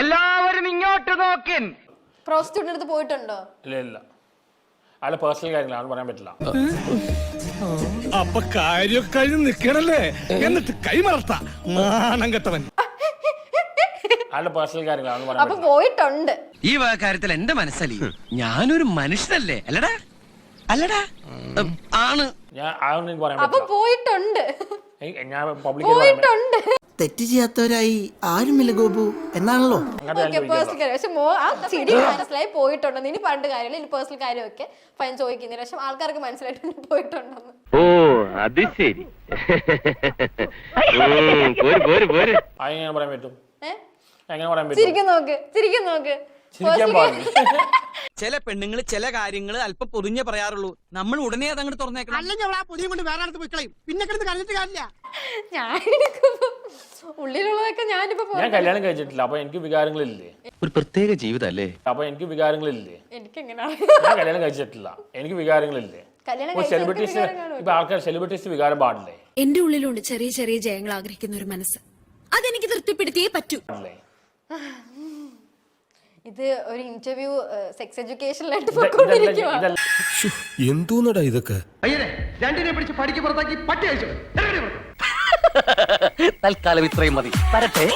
എല്ലാവരും ഇങ്ങോട്ട് നോക്കിൻ. പ്രോസ്റ്റിറ്റ്യൂട്ടിന്റെ അടുത്ത് പോയിട്ടുണ്ടോ? ഇല്ല ഇല്ല. അയാളെ പേഴ്സണൽ കാര്യങ്ങളാണ് പറയാൻ പറ്റില്ല. അപ്പൊ കാര്യം കഴിഞ്ഞ് നിക്കണല്ലേ? എന്നിട്ട് കൈമറത്ത നാണം കെട്ടവൻ. അയാളുടെ പേഴ്സണൽ കാര്യങ്ങളാണ് പറയാൻ അപ്പൊ പറ്റില്ല. പോയിട്ടുണ്ട്. ഈ വക കാര്യത്തിൽ എന്റെ മനസ്സലി ഞാനൊരു മനുഷ്യനല്ലേ അല്ലടാ? അല്ലടാ? ഉം, ആണ്. ഞാൻ അതൊന്നും എനിക്ക് പറയാൻ അപ്പൊ പറ്റില്ല. പോയിട്ടുണ്ട്. എനിക്ക് ഞാൻ പോയിട്ടുണ്ട്. തെറ്റ് ചെയ്യാത്തവരായി ആരുമില്ല ഗോപു. എന്നാണല്ലോ. പേഴ്സണൽ കാര്യം. പക്ഷെ മോ ആ ചിരി മനസ്സിലായി പോയിട്ടുണ്ടെന്ന്. ഇനി പണ്ട് കാര്യമില്ല ഇനി പേഴ്സണൽ കാര്യമൊക്കെ ഫൈൻ ചോദിക്കുന്നില്ല. പക്ഷെ ആൾക്കാർക്ക് മനസ്സിലായിട്ടുണ്ട് പോയിട്ടുണ്ടെന്ന്. ഓ അത് ശരി. ഉം, പോര് പോര് പോര്. അതെങ്ങനെ പറയാൻ പറ്റും? ഏഹ് എങ്ങനെ പറയാൻ പറ്റും? ചിരിക്കും നോക്ക് ചിരിക്കും നോക്ക്. ചിരിക്കാൻ Personal പാടില്ല. ചില പെണ്ണുങ്ങൾ ചില കാര്യങ്ങൾ അല്പം പൊതിഞ്ഞേ പറയാറുള്ളൂ. നമ്മൾ ഉടനെ അതങ്ങോട്ട് തുറന്നേക്കണം. അല്ലെങ്കിൽ അവൾ ആ പൊടിയും കൊണ്ട് വേറെ അടുത്ത് പോയി കളയും. പിന്നെ കിടന്ന് കരഞ്ഞിട്ട് കാര്യമില്ല. ഞാൻ എടുക്കുമ്പോ ഉള്ളിലുള്ളതൊക്കെ ഞാനിപ്പോ ഞാൻ കല്യാണം കഴിച്ചിട്ടില്ല അപ്പൊ എനിക്ക് വികാരങ്ങളില്ലേ? ഒരു പ്രത്യേക ജീവിതല്ലേ? അപ്പൊ എനിക്ക് വികാരങ്ങളില്ലേ? എനിക്ക് എങ്ങനെയാണ് ഞാൻ കല്യാണം കഴിച്ചിട്ടില്ല എനിക്ക് വികാരങ്ങളില്ലേ? കല്യാണം ഇപ്പൊ കഴിച്ചവർക്ക് സെലിബ്രിറ്റീസ് വികാരം ഇപ്പൊ ആൾക്കാർ സെലിബ്രിറ്റീസ് വികാരം പാടില്ലേ? എന്റെ ഉള്ളിലുണ്ട് ചെറിയ ചെറിയ ജയങ്ങൾ ആഗ്രഹിക്കുന്ന ഒരു മനസ്സ്. അതെനിക്ക് തൃപ്തിപ്പെടുത്തിയേ പറ്റൂ. പാടില്ലേ? ഇത് ഒരു ഇന്റർവ്യൂ സെക്സ് എഡ്യൂക്കേഷനിലായിട്ട് ഇത് ഇതല്ല എന്തോന്നടാ ഇതൊക്കെ? അയ്യനെ രണ്ടിനെ പിടിച്ച് പടിക്ക് പുറത്താക്കി പട്ടി അയച്ചു തൽക്കാലം ഇത്രയും മതി. വരട്ടെ.